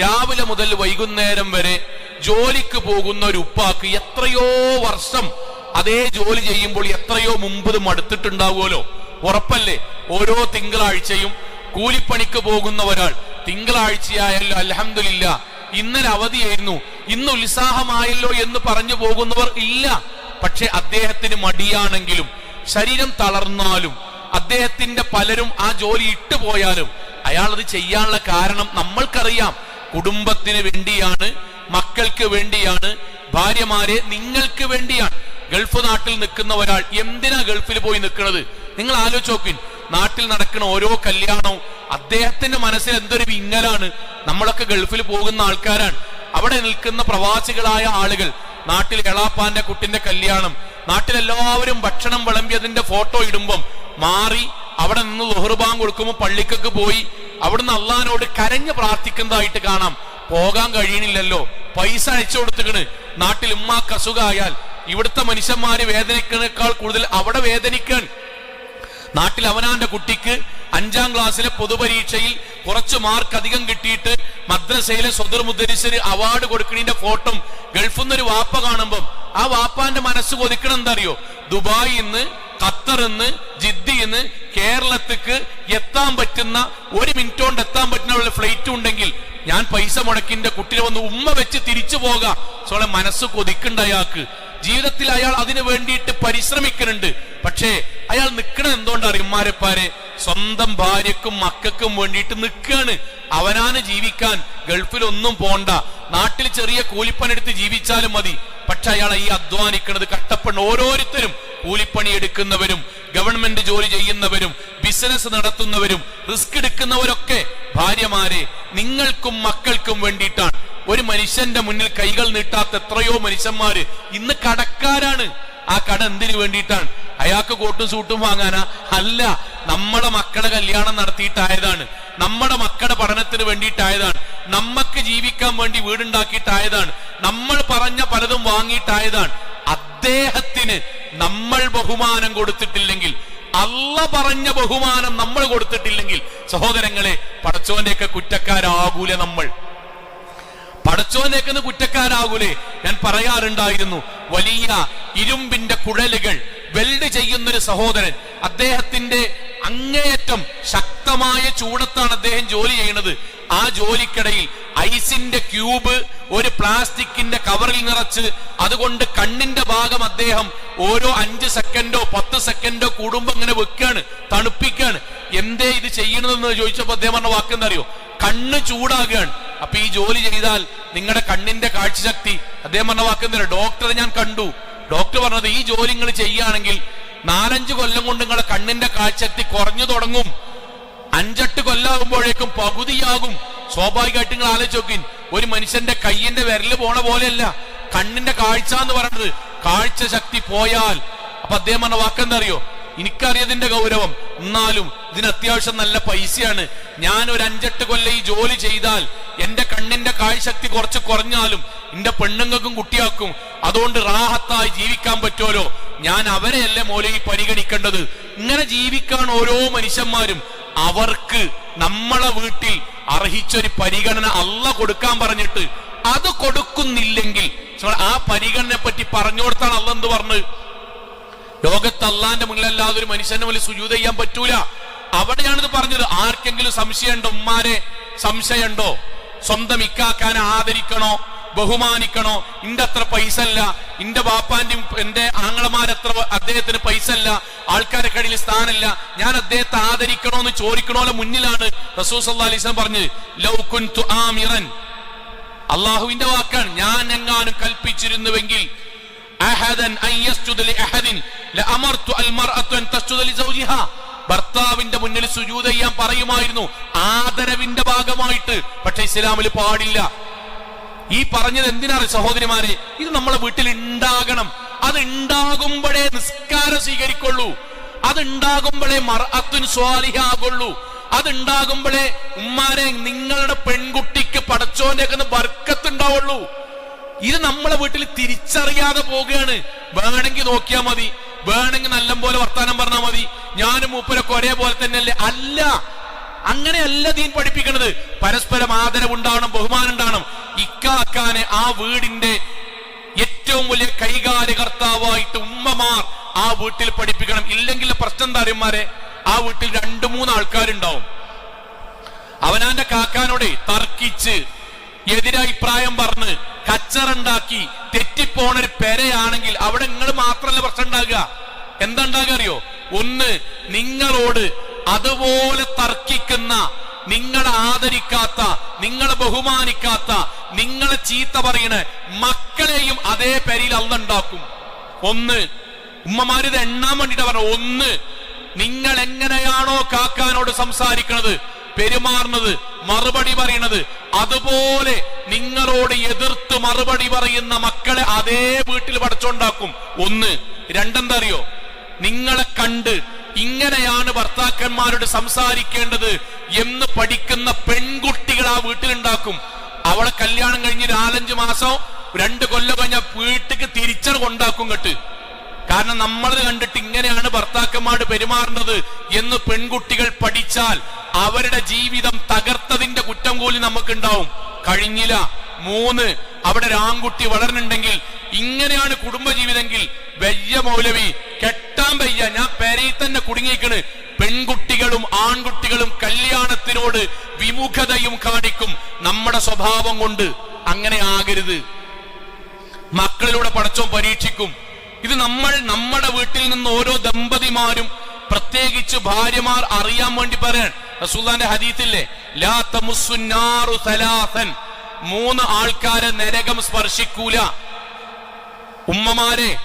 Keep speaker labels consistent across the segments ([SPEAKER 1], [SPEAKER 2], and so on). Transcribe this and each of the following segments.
[SPEAKER 1] രാവിലെ മുതൽ വൈകുന്നേരം വരെ ജോലിക്ക് പോകുന്ന ഒരു ഉപ്പാക്ക് എത്രയോ വർഷം അതേ ജോലി ചെയ്യുമ്പോൾ എത്രയോ മുമ്പ് മടുത്തിട്ടുണ്ടാവുമല്ലോ. ഉറപ്പല്ലേ? ഓരോ തിങ്കളാഴ്ചയും കൂലിപ്പണിക്ക് പോകുന്ന ഒരാൾ തിങ്കളാഴ്ചയായല്ലോ അലഹമില്ല ഇന്നലെ അവധിയായിരുന്നു ഇന്ന് ഉത്സാഹമായല്ലോ എന്ന് പറഞ്ഞു പോകുന്നവർ ഇല്ല. പക്ഷെ അദ്ദേഹത്തിന് മടിയാണെങ്കിലും ശരീരം തളർന്നാലും അദ്ദേഹത്തിന്റെ പലരും ആ ജോലി ഇട്ടുപോയാലും അയാൾ അത് ചെയ്യാനുള്ള കാരണം നമ്മൾക്കറിയാം. കുടുംബത്തിന് വേണ്ടിയാണ് മക്കൾക്ക് വേണ്ടിയാണ് ഭാര്യമാരെ നിങ്ങൾക്ക് വേണ്ടിയാണ്. ഗൾഫ് നാട്ടിൽ നിൽക്കുന്ന ഒരാൾ എന്തിനാ ഗൾഫിൽ പോയി നിൽക്കുന്നത്? നിങ്ങൾ ആലോചിച്ച് നോക്കിൻ. നാട്ടിൽ നടക്കുന്ന ഓരോ കല്യാണവും അദ്ദേഹത്തിന്റെ മനസ്സിൽ എന്തൊരു വിങ്ങലാണ്. നമ്മളൊക്കെ ഗൾഫിൽ പോകുന്ന ആൾക്കാരാണ്. അവിടെ നിൽക്കുന്ന പ്രവാസികളായ ആളുകൾ നാട്ടിൽ എളാപ്പാന്റെ കുട്ടിന്റെ കല്യാണം നാട്ടിലെല്ലാവരും ഭക്ഷണം വിളമ്പിയതിന്റെ ഫോട്ടോ ഇടുമ്പം മാറി അവിടെ നിന്ന് ലൊഹർബാങ് കൊടുക്കുമ്പോൾ പള്ളിക്കൊക്കെ പോയി അവിടുന്ന് അള്ളഹാനോട് കരഞ്ഞ് പ്രാർത്ഥിക്കുന്നതായിട്ട് കാണാം. പോകാൻ കഴിയണില്ലല്ലോ. പൈസ അയച്ചു കൊടുത്തുകണ് നാട്ടിൽ ഉമ്മാക്ക് അസുഖമായാൽ ഇവിടുത്തെ മനുഷ്യന്മാര് വേദനിക്കുന്നേക്കാൾ കൂടുതൽ അവിടെ വേദനിക്കാൻ. നാട്ടിൽ അവനാന്റെ കുട്ടിക്ക് അഞ്ചാം ക്ലാസ്സിലെ പൊതുപരീക്ഷയിൽ കുറച്ച് മാർക്ക് അധികം കിട്ടിയിട്ട് മദ്രസയിലെ സ്വതർ മുദ്രിസര് അവാർഡ് കൊടുക്കണിന്റെ ഫോട്ടോ ഗൾഫിൽ നിന്നൊരു വാപ്പ കാണുമ്പം ആ വാപ്പാന്റെ മനസ്സ് കൊതിക്കണം എന്താ അറിയോ? ഖത്തർ ഖത്തറിന്ന് ജിദ്ദിന്ന് കേരളത്തിക്ക് എത്താൻ പറ്റുന്ന ഒരു മിനിറ്റ് കൊണ്ട് എത്താൻ പറ്റുന്ന ഫ്ലൈറ്റ് ഉണ്ടെങ്കിൽ ഞാൻ പൈസ മുടക്കിന്റെ കുട്ടിയെ വന്ന് ഉമ്മ വെച്ച് തിരിച്ചു പോകാം. സോളെ മനസ്സ് കൊതിക്കണ്ട അയാൾക്ക്. ജീവിതത്തിൽ അയാൾ അതിനു വേണ്ടിയിട്ട് പരിശ്രമിക്കുന്നുണ്ട്. പക്ഷേ അയാൾ നിൽക്കണം എന്തുകൊണ്ട് അറിയുമാരെപ്പാരെ സ്വന്തം ഭാര്യക്കും മക്കൾക്കും വേണ്ടിയിട്ട് നിൽക്കുകയാണ് അവനാണ് ജീവിക്കാൻ ഗൾഫിൽ ഒന്നും പോണ്ട. നാട്ടിൽ ചെറിയ കൂലിപ്പണെടുത്ത് ജീവിച്ചാലും മതി. പക്ഷെ അയാൾ ഈ അധ്വാനിക്കുന്നത് കട്ടപ്പണ് ഓരോരുത്തരും കൂലിപ്പണി എടുക്കുന്നവരും ഗവൺമെന്റ് ജോലി ചെയ്യുന്നവരും ബിസിനസ് നടത്തുന്നവരും റിസ്ക് എടുക്കുന്നവരൊക്കെ ഭാര്യമാരെ നിങ്ങൾക്കും മക്കൾക്കും വേണ്ടിയിട്ടാണ്. ഒരു മനുഷ്യന്റെ മുന്നിൽ കൈകൾ നീട്ടാത്ത എത്രയോ മനുഷ്യന്മാര് ഇന്ന് കടക്കാരാണ്. ആ കട എന്തിനു വേണ്ടിയിട്ടാണ്? അയാൾക്ക് കോട്ടും സൂട്ടും വാങ്ങാനാ? അല്ല നമ്മുടെ മക്കളുടെ കല്യാണം നടത്തിയിട്ടായതാണ്. നമ്മുടെ മക്കളുടെ പഠനത്തിന് വേണ്ടിയിട്ടായതാണ്. നമ്മക്ക് ജീവിക്കാൻ വേണ്ടി വീടുണ്ടാക്കിയിട്ടായതാണ്. നമ്മൾ പറഞ്ഞ പലതും വാങ്ങിയിട്ടായതാണ്. അദ്ദേഹത്തിന് നമ്മൾ ബഹുമാനം കൊടുത്തിട്ടില്ലെങ്കിൽ അല്ല പറഞ്ഞ ബഹുമാനം നമ്മൾ കൊടുത്തിട്ടില്ലെങ്കിൽ സഹോദരങ്ങളെ പടച്ചോന്റെയൊക്കെ കുറ്റക്കാരാകൂല നമ്മൾ? പടച്ചോനേക്കുന്ന കുറ്റക്കാരാകൂലേ? ഞാൻ പറയാറുണ്ടായിരുന്നു വലിയ ഇരുമ്പിന്റെ കുഴലുകൾ വെൽഡ് ചെയ്യുന്നൊരു സഹോദരൻ. അദ്ദേഹത്തിന്റെ അങ്ങേയറ്റം ശക്തമായ ചൂടത്താണ് അദ്ദേഹം ജോലി ചെയ്യുന്നത് ആ ജോലിക്കിടയിൽ ഐസിന്റെ ക്യൂബ് ഒരു പ്ലാസ്റ്റിക്കിന്റെ കവറിൽ നിറച്ച് അതുകൊണ്ട് കണ്ണിന്റെ ഭാഗം അദ്ദേഹം ഓരോ അഞ്ച് സെക്കൻഡോ പത്ത് സെക്കൻഡോ കൂടുമ്പോ ഇങ്ങനെ വെക്കാണ് തണുപ്പിക്കാണ്. എന്തേ ഇത് ചെയ്യണതെന്ന് ചോദിച്ചപ്പോ അദ്ദേഹം പറഞ്ഞ വാക്കെന്തറിയോ? കണ്ണ് ചൂടാകുകയാണ് അപ്പൊ ഈ ജോലി ചെയ്താൽ നിങ്ങളുടെ കണ്ണിന്റെ കാഴ്ചശക്തി. അദ്ദേഹം പറഞ്ഞ വാക്കെന്തറിയോ? ഡോക്ടറെ ഞാൻ കണ്ടു. ഡോക്ടർ പറഞ്ഞത് ഈ ജോലി നിങ്ങൾ ചെയ്യുകയാണെങ്കിൽ നാലഞ്ച് കൊല്ലം കൊണ്ട് നിങ്ങളുടെ കണ്ണിന്റെ കാഴ്ചത്തി കുറഞ്ഞു തുടങ്ങും. അഞ്ചെട്ട് കൊല്ലാകുമ്പോഴേക്കും പകുതിയാകും. സ്വാഭാവികമായിട്ട് നിങ്ങൾ ആലോചിച്ച് ഒരു മനുഷ്യന്റെ കയ്യിന്റെ വിരൽ പോണ പോലെയല്ല. കണ്ണിന്റെ കാഴ്ച എന്ന് പറയുന്നത് കാഴ്ച ശക്തി പോയാൽ. അപ്പൊ അദ്ദേഹം പറഞ്ഞ വാക്കെന്താ അറിയോ? എനിക്കറിയതിന്റെ ഗൗരവം. എന്നാലും ഇതിന് അത്യാവശ്യം നല്ല പൈസയാണ്. ഞാൻ ഒരു അഞ്ചെട്ട് കൊല്ലം ഈ ജോലി ചെയ്താൽ എന്റെ കണ്ണിന്റെ കാഴ്ചശക്തി കുറച്ച് കുറഞ്ഞാലും എന്റെ പെണ്ണുങ്ങൾക്കും കുട്ടിയാക്കും അതുകൊണ്ട് റാഹത്തായി ജീവിക്കാൻ പറ്റുമല്ലോ. ഞാൻ അവരെയല്ലേ മോലി പരിഗണിക്കേണ്ടത്? ഇങ്ങനെ ജീവിക്കാൻ ഓരോ മനുഷ്യന്മാരും അവർക്ക് നമ്മളെ വീട്ടിൽ അർഹിച്ചൊരു പരിഗണന അല്ല കൊടുക്കാൻ പറഞ്ഞിട്ട് അത് കൊടുക്കുന്നില്ലെങ്കിൽ ആ പരിഗണനയെ പറ്റി പറഞ്ഞു കൊടുത്താണ് അല്ല എന്ത് പറഞ്ഞത്? ലോകത്ത് അള്ളാന്റെ മുന്നിലല്ലാതെ ഒരു മനുഷ്യന്റെ മുന്നിൽ സുജൂത ചെയ്യാൻ പറ്റൂല. അവിടെയാണിത് പറഞ്ഞത്. ആർക്കെങ്കിലും സംശയമുണ്ടോ? ഉമ്മാരെ സംശയമുണ്ടോ? സ്വന്തം ഇക്കാക്കാനെ ആദരിക്കണോ ബഹുമാനിക്കണോ? ഇന്റെ അത്ര പൈസ അല്ല ഇന്റെ ബാപ്പാന്റെ എന്റെ ആങ്ങളമാരത്ര അദ്ദേഹത്തിന് പൈസ അല്ല ആൾക്കാരെ കടയിൽ സ്ഥാനമില്ല ഞാൻ അദ്ദേഹത്തെ ആദരിക്കണോ എന്ന് ചോദിക്കണോലെ മുന്നിലാണ് റസൂസ് അലൈസ് പറഞ്ഞത് ലൗകുൻ അള്ളാഹുവിന്റെ വാക്കാണ് ഞാൻ എങ്ങാനും കൽപ്പിച്ചിരുന്നുവെങ്കിൽ അഹദൻ യസ്ജുദ ലിഅഹദിൻ ലഅമർതു അൻ തസ്ജുദ ലിസൗജിഹാ ഭർത്താവിന്റെ മുന്നിൽ സുജൂത ചെയ്യാൻ പറയുമായിരുന്നു ആദരവിന്റെ ഭാഗമായിട്ട്. പക്ഷെ ഇസ്ലാമിൽ പാടില്ല. ഈ പറഞ്ഞത് എന്തിനാണ് സഹോദരിമാരെ? ഇത് നമ്മളെ വീട്ടിൽ ഉണ്ടാകണം അത് ഉണ്ടാകുമ്പോഴേ നിസ്കാരം സ്വീകരിക്കുള്ളൂ. അത് ഉണ്ടാകുമ്പോഴേ സ്വാലിഹാകുള്ളൂ അത് ഉണ്ടാകുമ്പോഴേ ഉമ്മാരെ നിങ്ങളുടെ പെൺകുട്ടിക്ക് പടച്ചോന്റെ ഒക്കെ വർക്കത്തുണ്ടാവുള്ളൂ ഇത് നമ്മളെ വീട്ടിൽ തിരിച്ചറിയാതെ പോവുകയാണ്. വേണമെങ്കിൽ നോക്കിയാൽ മതി. വേണമെങ്കിൽ നല്ലപോലെ പോലെ ഞാനും മൂപ്പരൊക്കെ ഒരേപോലെ തന്നെയല്ലേ? അല്ല. അങ്ങനെയല്ല ദീൻ പഠിപ്പിക്കുന്നത് പരസ്പരം ആദരവുണ്ടാവണം ബഹുമാനം ഉണ്ടാവണം ഇക്കാക്കാനെ ആ വീടിന്റെ ഏറ്റവും വലിയ കൈകാര്യകർത്താവായിട്ട് ഉമ്മമാർ ആ വീട്ടിൽ പഠിപ്പിക്കണം. ഇല്ലെങ്കിൽ പ്രശ്നം താരന്മാരെ ആ വീട്ടിൽ രണ്ടു മൂന്ന് ആൾക്കാരുണ്ടാവും. അവനാന്റെ കാക്കാനോടെ തർക്കിച്ച് എതിരഭിപ്രായം പറഞ്ഞ് കച്ചറുണ്ടാക്കി തെറ്റിപ്പോണൊരു പെരയാണെങ്കിൽ അവിടെ നിങ്ങൾ മാത്രമല്ല പ്രശ്നം ഉണ്ടാകുക എന്താ ഉണ്ടാകുക അറിയോ? ഒന്ന് നിങ്ങളോട് അതുപോലെ തർക്കിക്കുന്ന നിങ്ങളെ ആദരിക്കാത്ത നിങ്ങളെ ബഹുമാനിക്കാത്ത നിങ്ങളെ ചീത്ത പറയണ മക്കളെയും അതേ പേരിൽ അന്നുണ്ടാക്കും ഒന്ന് ഉമ്മമാര് ഇത് എണ്ണാൻ വേണ്ടിട്ട് പറഞ്ഞു ഒന്ന് നിങ്ങൾ എങ്ങനെയാണോ കാക്കാനോട് സംസാരിക്കുന്നത് പെരുമാറുന്നത് മറുപടി പറയണത് അതുപോലെ നിങ്ങളോട് എതിർത്ത് മറുപടി പറയുന്ന മക്കളെ അതേ വീട്ടിൽ പഠിച്ചുണ്ടാക്കും. ഒന്ന് രണ്ടെന്താ അറിയോ? നിങ്ങളെ കണ്ട് ഇങ്ങനെയാണ് ഭർത്താക്കന്മാരോട് സംസാരിക്കേണ്ടത് എന്ന് പഠിക്കുന്ന പെൺകുട്ടികൾ ആ വീട്ടിലുണ്ടാക്കും. അവളെ കല്യാണം കഴിഞ്ഞ് നാലഞ്ച് മാസം രണ്ട് കൊല്ലം കഴിഞ്ഞ വീട്ടിക്ക് തിരിച്ചത് കൊണ്ടാക്കും കെട്ട് കാരണം നമ്മളത് കണ്ടിട്ട് ഇങ്ങനെയാണ് ഭർത്താക്കന്മാരുടെ പെരുമാറുന്നത് എന്ന് പെൺകുട്ടികൾ പഠിച്ചാൽ അവരുടെ ജീവിതം തകർത്തതിന്റെ കുറ്റം കൂലി നമുക്കുണ്ടാവും. കഴിഞ്ഞില്ല. മൂന്ന് അവിടെ ഒരു ആൺകുട്ടി വളർന്നുണ്ടെങ്കിൽ ഇങ്ങനെയാണ് കുടുംബജീവിതമെങ്കിൽ വയ്യ മൗലവി കെട്ടാൻ വയ്യ. ഞാൻ പെരയിൽ തന്നെ കുടുങ്ങിക്കണ് പെൺകുട്ടികളും ആൺകുട്ടികളും കല്യാണത്തിനോട് വിമുഖതയും കാണിക്കും നമ്മുടെ സ്വഭാവം കൊണ്ട്. അങ്ങനെ ആകരുത്. മക്കളിലൂടെ പഠിച്ചോ പരീക്ഷിക്കും. ഇത് നമ്മൾ നമ്മുടെ വീട്ടിൽ നിന്ന് ഓരോ ദമ്പതിമാരും പ്രത്യേകിച്ച് ഭാര്യമാർ അറിയാൻ വേണ്ടി പറയാൻ റസൂല്ലാന്റെ ഹദീത്തില്ലേ ലാ മൂന്ന് ആൾക്കാരെ നരകം സ്പർശിക്കൂല. ഉമ്മമാരെ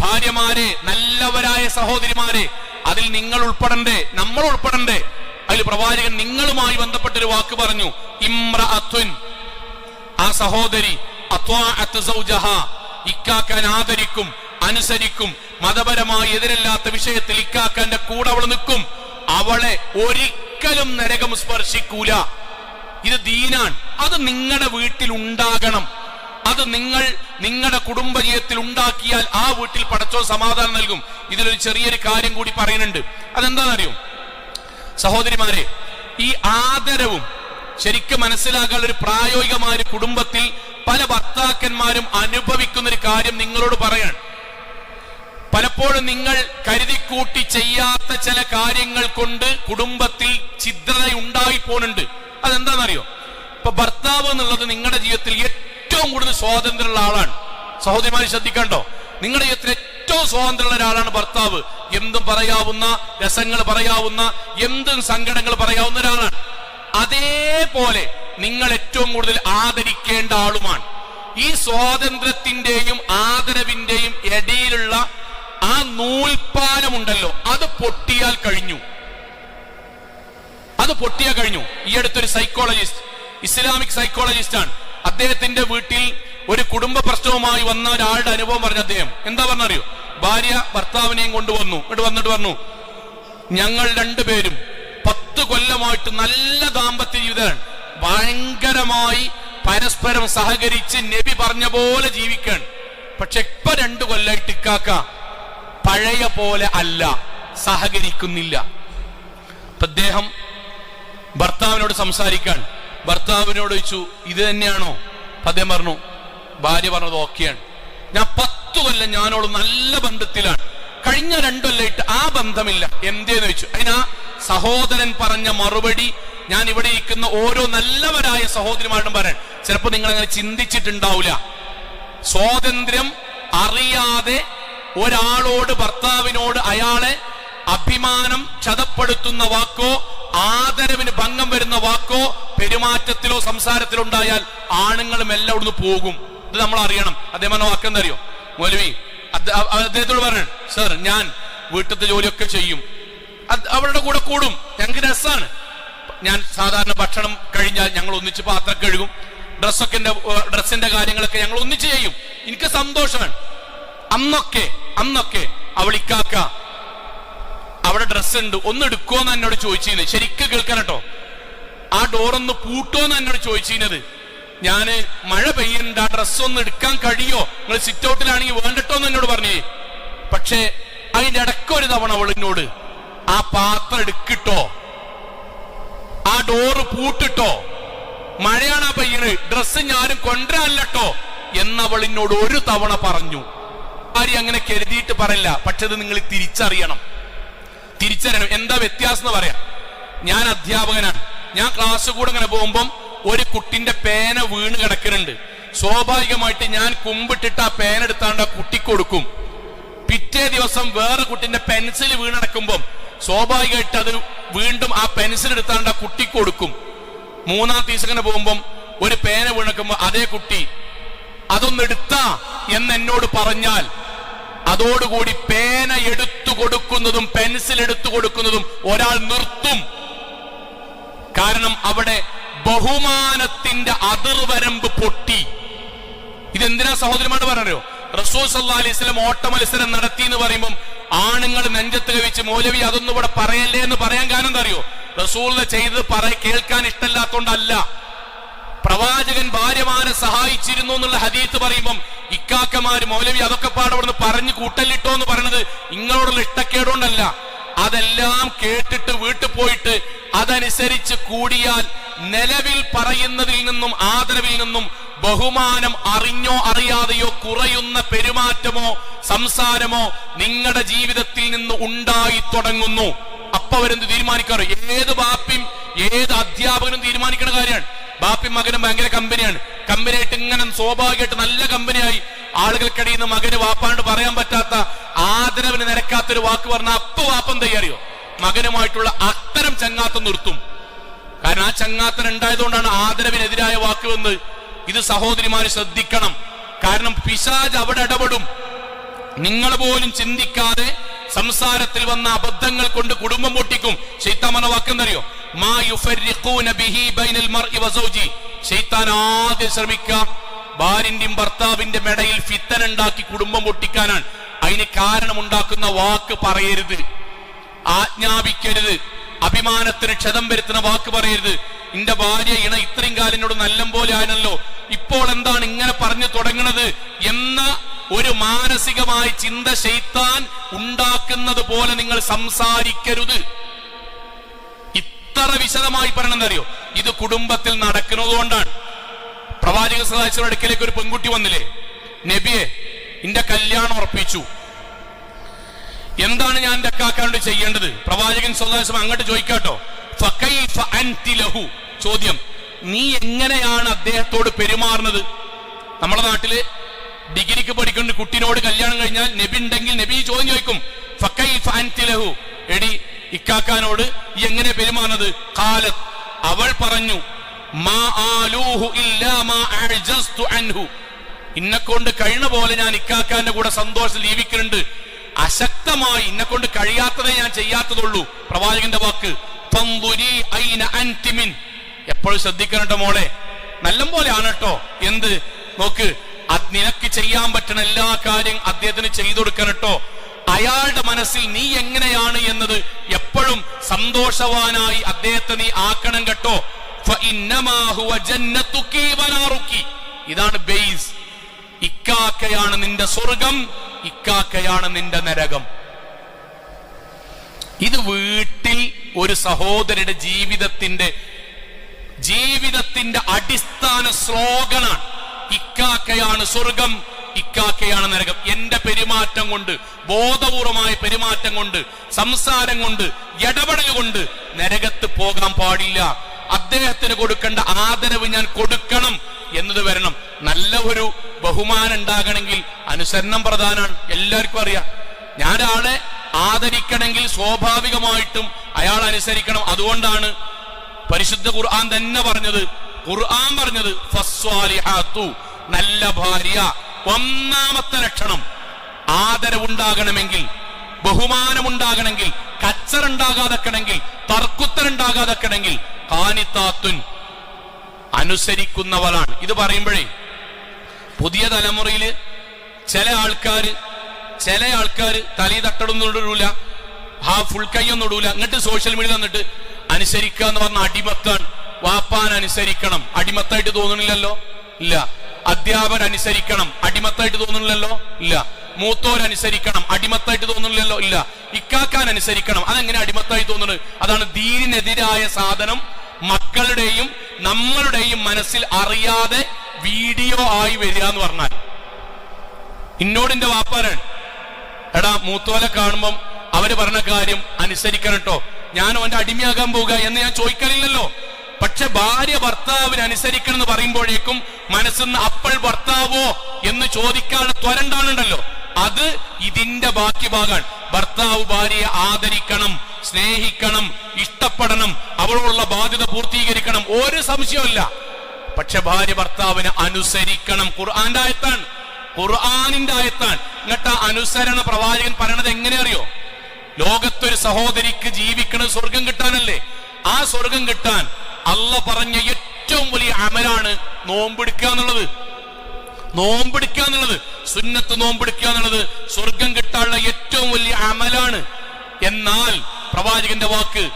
[SPEAKER 1] ഭാര്യമാരെ നല്ലവരായ സഹോദരിമാരെ അതിൽ നിങ്ങൾ ഉൾപ്പെടണ്ടേ നമ്മൾ ഉൾപ്പെടണ്ടേ. അതിൽ പ്രവാചകൻ നിങ്ങളുമായി ബന്ധപ്പെട്ടൊരു വാക്ക് പറഞ്ഞു. ഇമ്ര അത്വൻ ആ സഹോദരി ഇക്കാക്കാൻ ആദരിക്കും അനുസരിക്കും മതപരമായി എതിരല്ലാത്ത വിഷയത്തിൽ ഇക്കാക്കാന്റെ കൂടെ അവൾ നിൽക്കും. അവളെ ഒരിക്കലും നരകം സ്പർശിക്കൂല. ഇത് ദീനാൻ അത് നിങ്ങളുടെ വീട്ടിൽ ഉണ്ടാകണം അത് നിങ്ങൾ നിങ്ങളുടെ കുടുംബജീവിതത്തിൽ ഉണ്ടാക്കിയാൽ ആ വീട്ടിൽ പടച്ചോ സമാധാനം നൽകും. ഇതിലൊരു ചെറിയൊരു കാര്യം കൂടി പറയുന്നുണ്ട്. അതെന്താണെന്നറിയോ? സഹോദരിമാരെ ഈ ആദരവും ശരിക്കും മനസ്സിലാക്കാൻ ഒരു പ്രായോഗികമായ ഒരു കുടുംബത്തിൽ പല ഭർത്താക്കന്മാരും അനുഭവിക്കുന്ന ഒരു കാര്യം നിങ്ങളോട് പറയാൻ പലപ്പോഴും നിങ്ങൾ കരുതിക്കൂട്ടി ചെയ്യാത്ത ചില കാര്യങ്ങൾ കൊണ്ട് കുടുംബത്തിൽ ഛിദ്രത ഉണ്ടായി പോണുണ്ട്. അതെന്താണെന്നറിയോ ഇപ്പൊ ഭർത്താവ് എന്നുള്ളത് നിങ്ങളുടെ ജീവിതത്തിൽ ഏറ്റവും കൂടുതൽ സ്വാതന്ത്ര്യമുള്ള ആളാണ്. സഹോദരിമാരെ ശ്രദ്ധിക്കണ്ടോ? നിങ്ങളുടെ ജീവിതത്തിൽ ഏറ്റവും സ്വാതന്ത്ര്യമുള്ള ഒരാളാണ് ഭർത്താവ്. എന്തും പറയാവുന്ന രസങ്ങൾ പറയാവുന്ന എന്തും സങ്കടങ്ങൾ പറയാവുന്ന ഒരാളാണ്. അതേപോലെ നിങ്ങൾ ഏറ്റവും കൂടുതൽ ആദരിക്കേണ്ട ആളുമാണ്. ഈ സ്വാതന്ത്ര്യത്തിന്റെയും ആദരവിന്റെയും ഇടയിലുള്ള ആ നൂൽപ്പാലമുണ്ടല്ലോ അത് പൊട്ടിയാൽ കഴിഞ്ഞു. അത് പൊട്ടിയാൽ കഴിഞ്ഞു. ഈ അടുത്തൊരു സൈക്കോളജിസ്റ്റ് ഇസ്ലാമിക് സൈക്കോളജിസ്റ്റ് ആണ്. അദ്ദേഹത്തിന്റെ വീട്ടിൽ ഒരു കുടുംബ പ്രശ്നവുമായി വന്ന ഒരാളുടെ അനുഭവം പറഞ്ഞ അദ്ദേഹം. എന്താ പറഞ്ഞറിയോ? ഭാര്യ ഭർത്താവിനെയും കൊണ്ടുവന്നു. ഇവിടെ വന്നിട്ട് പറഞ്ഞു ഞങ്ങൾ രണ്ടുപേരും പത്ത് കൊല്ലമായിട്ട് നല്ല ദാമ്പത്യ ജീവിതമാണ്. ഭയങ്കരമായി പരസ്പരം സഹകരിച്ച് നബി പറഞ്ഞ പോലെ ജീവിക്കാണ്. പക്ഷെ ഇപ്പൊ രണ്ടു കൊല്ലായിട്ട് ഇക്കാക്ക പഴയ പോലെ അല്ല. സഹകരിക്കുന്നില്ല. അദ്ദേഹം ഭർത്താവിനോട് സംസാരിക്കാൻ. ഭർത്താവിനോട് ചോദിച്ചു ഇത് തന്നെയാണോ? അദ്ദേഹം പറഞ്ഞു ഭാര്യ പറഞ്ഞത് ഓക്കെയാണ്. ഞാൻ പത്തു കൊല്ലം ഞാനോട് നല്ല ബന്ധത്തിലാണ്. കഴിഞ്ഞ രണ്ടൊല്ലായിട്ട് ആ ബന്ധമില്ല. എന്തേന്ന് ചോദിച്ചു? അതിനാ സഹോദരൻ പറഞ്ഞ മറുപടി ഞാൻ ഇവിടെ ഇരിക്കുന്ന ഓരോ നല്ലവരായ സഹോദരിമാരോടും പറയാൻ. ചിലപ്പോ നിങ്ങൾ അങ്ങനെ ചിന്തിച്ചിട്ടുണ്ടാവില്ല. സ്വാതന്ത്ര്യം അറിയാതെ ഒരാളോട് ഭർത്താവിനോട് അയാളെ അഭിമാനം ചതപ്പെടുത്തുന്ന വാക്കോ ആദരവിന് ഭംഗം വരുന്ന വാക്കോ പെരുമാറ്റത്തിലോ സംസാരത്തിലോ ഉണ്ടായാൽ ആണുങ്ങളും എല്ലാം ഇവിടുന്ന് പോകും. ഇത് നമ്മൾ അറിയണം. അദ്ദേഹം വാക്കെന്തറിയോ മൗലവി അദ്ദേഹത്തോട് പറഞ്ഞു സർ ഞാൻ വീട്ടിലത്തെ ജോലിയൊക്കെ ചെയ്യും. അവരുടെ കൂടെ കൂടും. ഞങ്ങൾക്ക് രസമാണ് ഞാൻ സാധാരണ ഭക്ഷണം കഴിഞ്ഞാൽ ഞങ്ങൾ ഒന്നിച്ച് പാത്രം കഴുകും. ഡ്രസ്സൊക്കെ ഡ്രസ്സിന്റെ കാര്യങ്ങളൊക്കെ ഞങ്ങൾ ഒന്നിച്ച് ചെയ്യും. എനിക്ക് സന്തോഷമാണ്. അന്നൊക്കെ അന്നൊക്കെ അവൾ ഇക്കാക്ക അവിടെ ഡ്രസ്സ് ഉണ്ട് ഒന്ന് എടുക്കുമോന്ന് എന്നോട് ചോദിച്ചിരുന്നത്. ശരിക്കും കേൾക്കാൻ കേട്ടോ. ആ ഡോറൊന്ന് പൂട്ടോന്ന് എന്നോട് ചോദിച്ചിരുന്നത്. ഞാൻ മഴ പെയ്യുന്നുണ്ട്. ആ ഡ്രസ്സ് ഒന്ന് എടുക്കാൻ കഴിയോ? നിങ്ങൾ സിറ്റ് ഔട്ടിലാണെങ്കിൽ വേണ്ടട്ടോ എന്ന് എന്നോട് പറഞ്ഞേ. പക്ഷേ അതിന്റെ ഇടയ്ക്കൊരു തവണ അവൾ എന്നോട് ആ പാത്രം എടുക്കിട്ടോ? ആ ഡോറ് പൂട്ടിട്ടോ? മഴയാണ് ആ പെയ്യണ്. ഡ്രസ്സ് ഞാനും കൊണ്ടുവരാനല്ലോ എന്നവൾ എന്നോട് ഒരു തവണ പറഞ്ഞു. ആരും അങ്ങനെ കരുതിയിട്ട് പറയില്ല. പക്ഷെ അത് നിങ്ങൾ തിരിച്ചറിയണം. തിരിച്ചറിയണം. എന്താ വ്യത്യാസം എന്ന് പറയാം. ഞാൻ അധ്യാപകനാണ്. ഞാൻ ക്ലാസ് കൂടെ ഇങ്ങനെ പോകുമ്പം ഒരു കുട്ടിന്റെ പേന വീണ് കിടക്കുന്നുണ്ട്. സ്വാഭാവികമായിട്ട് ഞാൻ കുമ്പിട്ടിട്ട് ആ പേന എടുത്താണ്ട് ആ കുട്ടിക്ക് കൊടുക്കും. പിറ്റേ ദിവസം വേറെ കുട്ടിന്റെ പെൻസിൽ വീണടക്കുമ്പം സ്വാഭാവികമായിട്ട് അത് വീണ്ടും ആ പെൻസിൽ എടുത്താണ്ട് ആ കുട്ടിക്ക് കൊടുക്കും. മൂന്നാം ദിവസം ഇങ്ങനെ പോകുമ്പം ഒരു പേന വീണക്കുമ്പോ അതേ കുട്ടി അതൊന്നെടുത്ത എന്നോട് പറഞ്ഞാൽ അതോടുകൂടി പേന എടുത്തു കൊടുക്കുന്നതും പെൻസിൽ എടുത്തു കൊടുക്കുന്നതും ഒരാൾ നിർത്തും. കാരണം അവിടെ ബഹുമാനത്തിന്റെ അതിർവരമ്പ് പൊട്ടി. ഇതെന്തിനാ സഹോദരന്മാർ പറഞ്ഞോ റസൂൽ സല്ലാ അലൈഹി ഓട്ട മത്സരം നടത്തി എന്ന് പറയുമ്പോൾ ആണുങ്ങൾ നെഞ്ചത്ത് കവിച്ച് മൗലവി അതൊന്നും ഇവിടെ പറയല്ലേ എന്ന് പറയാൻ കാരണം എന്താ അറിയോ? റസൂലിനെ ചെയ്തത് പറ കേൾക്കാൻ ഇഷ്ടമില്ലാത്തോണ്ടല്ല. പ്രവാചകൻ ഭാര്യമാരെ സഹായിച്ചിരുന്നു എന്നുള്ള ഹദീത്ത് പറയുമ്പം ഇക്കാക്കമാര് മൗലവി അതൊക്കെ പാടവിടുന്ന് പറഞ്ഞു കൂട്ടല്ലിട്ടോ എന്ന് പറയുന്നത് നിങ്ങളോടുള്ള ഇഷ്ടക്കേടുകൊണ്ടല്ല. അതെല്ലാം കേട്ടിട്ട് വീട്ടിൽ പോയിട്ട് അതനുസരിച്ച് കൂടിയാൽ നിലവിൽ പറയുന്നതിൽ നിന്നും ആദരവിൽ നിന്നും ബഹുമാനം അറിഞ്ഞോ അറിയാതെയോ കുറയുന്ന പെരുമാറ്റമോ സംസാരമോ നിങ്ങളുടെ ജീവിതത്തിൽ നിന്ന് ഉണ്ടായി തുടങ്ങുന്നു. അപ്പൊ അവരെന്ത് തീരുമാനിക്കാറ്? ഏത് ബാപ്പിയും ഏത് അധ്യാപകനും തീരുമാനിക്കുന്ന കാര്യമാണ്. ബാപ്പി മകനും ഭയങ്കര കമ്പനിയാണ്. കമ്പനിയായിട്ട് ഇങ്ങനെ സ്വാഭാവികമായിട്ട് നല്ല കമ്പനിയായി. ആളുകൾക്കിടയിൽ നിന്ന് മകന് വാപ്പാണ്ട് പറയാൻ പറ്റാത്ത ആദരവിന് നിരക്കാത്തൊരു വാക്ക് പറഞ്ഞാൽ അപ്പ വാപ്പം തയ്യാറിയോ മകനുമായിട്ടുള്ള അത്തരം ചങ്ങാത്തം നിർത്തും. കാരണം ആ ചങ്ങാത്തൻ ഉണ്ടായതുകൊണ്ടാണ് ആദരവിനെതിരായ വാക്ക് വന്ന് ഇത് സഹോദരിമാര് ശ്രദ്ധിക്കണം. കാരണം പിശാജ് അവിടെ ഇടപെടും. നിങ്ങൾ പോലും ചിന്തിക്കാതെ സംസാരത്തിൽ വന്ന അബദ്ധങ്ങൾ കൊണ്ട് കുടുംബം പൊട്ടിക്കും. ഷെയ്ത്താമന വാക്കെന്തറിയോ ഷെയ്ത്താൻ ആദ്യം ശ്രമിക്കാം ഭാര്യന്റെയും ഭർത്താവിന്റെ മെടയിൽ ഫിത്തൻ ഉണ്ടാക്കി കുടുംബം പൊട്ടിക്കാനാണ്. അതിന് കാരണമുണ്ടാക്കുന്ന വാക്ക് പറയരുത്. ആജ്ഞാപിക്കരുത്. അഭിമാനത്തിന് ക്ഷതം വരുത്തുന്ന വാക്ക് പറയരുത്. നിന്റെ ഭാര്യ ഇണ ഇത്രയും കാലം എന്നോട് നല്ല പോലെ ആയിരുന്നല്ലോ ഇപ്പോൾ എന്താണ് ഇങ്ങനെ പറഞ്ഞു തുടങ്ങുന്നത് എന്ന ഒരു മാനസികമായ ചിന്ത ശൈത്താൻ ഉണ്ടാക്കുന്നത് പോലെ നിങ്ങൾ സംസാരിക്കരുത്. ഇത്ര വിശദമായി പറയണമെന്നറിയോ ഇത് കുടുംബത്തിൽ നടക്കുന്നതുകൊണ്ടാണ് പ്രവാചക സദാശിവരുടെ അടുക്കലേക്ക് ഒരു പെൺകുട്ടി വന്നില്ലേ? നബിയെ എന്റെ കല്യാണം ഉറപ്പിച്ചു. എന്താണ് ഞാൻ എന്റെ അക്കാക്കാരോട് ചെയ്യേണ്ടത്? പ്രവാചകൻ സദാശിവം അങ്ങോട്ട് ചോദിക്കാട്ടോ. ചോദ്യം നീ എങ്ങനെയാണ് അദ്ദേഹത്തോട് പെരുമാറുന്നത്? നമ്മുടെ നാട്ടിൽ ഡിഗ്രിക്ക് പഠിക്കുന്ന കുട്ടിനോട് കല്യാണം കഴിഞ്ഞാൽ നബി ഉണ്ടെങ്കിൽ നബി ചോദ്യം ചോദിക്കും എടി ഇക്കാക്കാനോട് എങ്ങനെ പെരുമാറുന്നത്? കാലത്ത് അവൾ പറഞ്ഞു മാ ആലൂഹു ഇല്ലാ മാ അഅ്ജസ്തു അൻഹു. ഇന്നെ കൊണ്ട് കഴിഞ്ഞ പോലെ ഞാൻ ഇക്കാക്കാന്റെ കൂടെ സന്തോഷം ജീവിക്കുന്നുണ്ട്. അശക്തമായി ഇന്നെ കൊണ്ട് കഴിയാത്തതേ ഞാൻ ചെയ്യാത്തതുള്ളൂ. പ്രവാചകന്റെ വാക്ക്. എപ്പോഴും ശ്രദ്ധിക്കണം മോളെ? നല്ല പോലെയാണ് കേട്ടോ. എന്ത്? നോക്ക് നിനക്ക് ചെയ്യാൻ പറ്റുന്ന എല്ലാ കാര്യം അദ്ദേഹത്തിന് ചെയ്തു കൊടുക്കണം കേട്ടോ. അയാളുടെ മനസ്സിൽ നീ എങ്ങനെയാണ് എന്നത് എപ്പോഴും സന്തോഷവാനായി അദ്ദേഹത്തെ നീ ആക്കണം കേട്ടോ. ഇതാണ് ബേസ് ഇക്കാക്കയാണ് നിന്റെ സ്വർഗം ഇക്കാക്കയാണ് നിന്റെ നരകം. ഇത് വീട്ടിൽ ഒരു സഹോദരിയുടെ ജീവിതത്തിന്റെ ജീവിതത്തിന്റെ അടിസ്ഥാന ശ്ലോകനാണ് ഇക്കാക്കയാണ് സ്വർഗം ഇക്കാക്കയാണ് നരകം. എന്റെ പെരുമാറ്റം കൊണ്ട് ബോധപൂർവമായ പെരുമാറ്റം കൊണ്ട് സംസാരം കൊണ്ട് ഇടപെടൽ കൊണ്ട് നരകത്ത് പോകാൻ പാടില്ല. അദ്ദേഹത്തിന് കൊടുക്കേണ്ട ആദരവ് ഞാൻ കൊടുക്കണം എന്നത് വരണം. നല്ല ഒരു ബഹുമാനം ഉണ്ടാകണമെങ്കിൽ അനുസരണം പ്രധാനമാണ്. എല്ലാവർക്കും അറിയാം. ഞാൻ ആദരിക്കണമെങ്കിൽ സ്വാഭാവികമായിട്ടും അയാൾ അനുസരിക്കണം. അതുകൊണ്ടാണ് പരിശുദ്ധ ഖുർആൻ തന്നെ പറഞ്ഞത്. ഖുർആൻ പറഞ്ഞത് നല്ല ഭാര്യ. ഒന്നാമത്തെ ലക്ഷണം ആദരവുണ്ടാകണമെങ്കിൽ ബഹുമാനമുണ്ടാകണമെങ്കിൽ കച്ചറുണ്ടാകാതെക്കണമെങ്കിൽ തർക്കുത്തരുണ്ടാകാതെക്കണമെങ്കിൽ കാനിത്താത്തുൻ അനുസരിക്കുന്നവളാണ്. ഇത് പറയുമ്പോഴേ പുതിയ തലമുറയിൽ ചില ആൾക്കാർ ചില ആൾക്കാർ തലയിൽ തട്ടടൊന്നും ഇടൂല ആ ഫുൾ കൈയൊന്നും ഇടൂല എന്നിട്ട് സോഷ്യൽ മീഡിയ തന്നിട്ട് അനുസരിക്കുക എന്ന് പറഞ്ഞ അടിമത്താണ്. വാപ്പാൻ അനുസരിക്കണം. അടിമത്തായിട്ട് തോന്നണില്ലല്ലോ? ഇല്ല. അധ്യാപകൻ അനുസരിക്കണം. അടിമത്തായിട്ട് തോന്നുന്നില്ലല്ലോ? ഇല്ല. മൂത്തോരനുസരിക്കണം അടിമത്തായിട്ട് തോന്നുന്നില്ലല്ലോ? ഇല്ല. ഇക്കാക്കാൻ അനുസരിക്കണം. അതെങ്ങനെ അടിമത്തായി തോന്നുന്നത്? അതാണ് ദീനിനെതിരായ സാധനം മക്കളുടെയും നമ്മളുടെയും മനസ്സിൽ അറിയാതെ വീഡിയോ ആയി വരിക എന്ന് പറഞ്ഞാൽ. ഇന്നോടിന്റെ വാപ്പാരൻ എടാ മൂത്തോലെ കാണുമ്പം അവർ പറഞ്ഞ കാര്യം അനുസരിക്കണം കേട്ടോ ഞാൻ അവന്റെ അടിമയാകാൻ പോവുക എന്ന് ഞാൻ ചോദിക്കലില്ലല്ലോ. പക്ഷെ ഭാര്യ ഭർത്താവിന് അനുസരിക്കണം എന്ന് പറയുമ്പോഴേക്കും മനസ്സിന്ന് അപ്പോൾ ഭർത്താവോ എന്ന് ചോദിക്കാനുള്ള ത്വരണ്ടാണുണ്ടല്ലോ. അത് ഇതിന്റെ ബാക്കി ഭാഗമാണ് ഭർത്താവ് ഭാര്യയെ ആദരിക്കണം സ്നേഹിക്കണം ഇഷ്ടപ്പെടണം അവളുള്ള ബാധ്യത പൂർത്തീകരിക്കണം. ഒരു സംശയമില്ല പക്ഷെ ഭാര്യ ഭർത്താവിനെ അനുസരിക്കണം. ഖുർആന്റെ ആയത്താണ്. ഖുർആാനിന്റെ ആയത്താണ്. എന്നിട്ട് അനുസരണ പ്രവാചകൻ പറയണത് എങ്ങനെ അറിയോ? ലോകത്തൊരു സഹോദരിക്ക് ജീവിക്കണ സ്വർഗം കിട്ടാനല്ലേ? ആ സ്വർഗം കിട്ടാൻ അല്ല പറഞ്ഞ ഏറ്റവും വലിയ അമലാണ് നോമ്പെടുക്കുക എന്നുള്ളത്. നോമ്പെടുക്കുക എന്നുള്ളത്. സുന്നത്ത് നോമ്പെടുക്കുക എന്നുള്ളത് സ്വർഗം കിട്ടാനുള്ള ഏറ്റവും വലിയ അമലാണ്. എന്നാൽ പ്രവാചകന്റെ വാക്ക്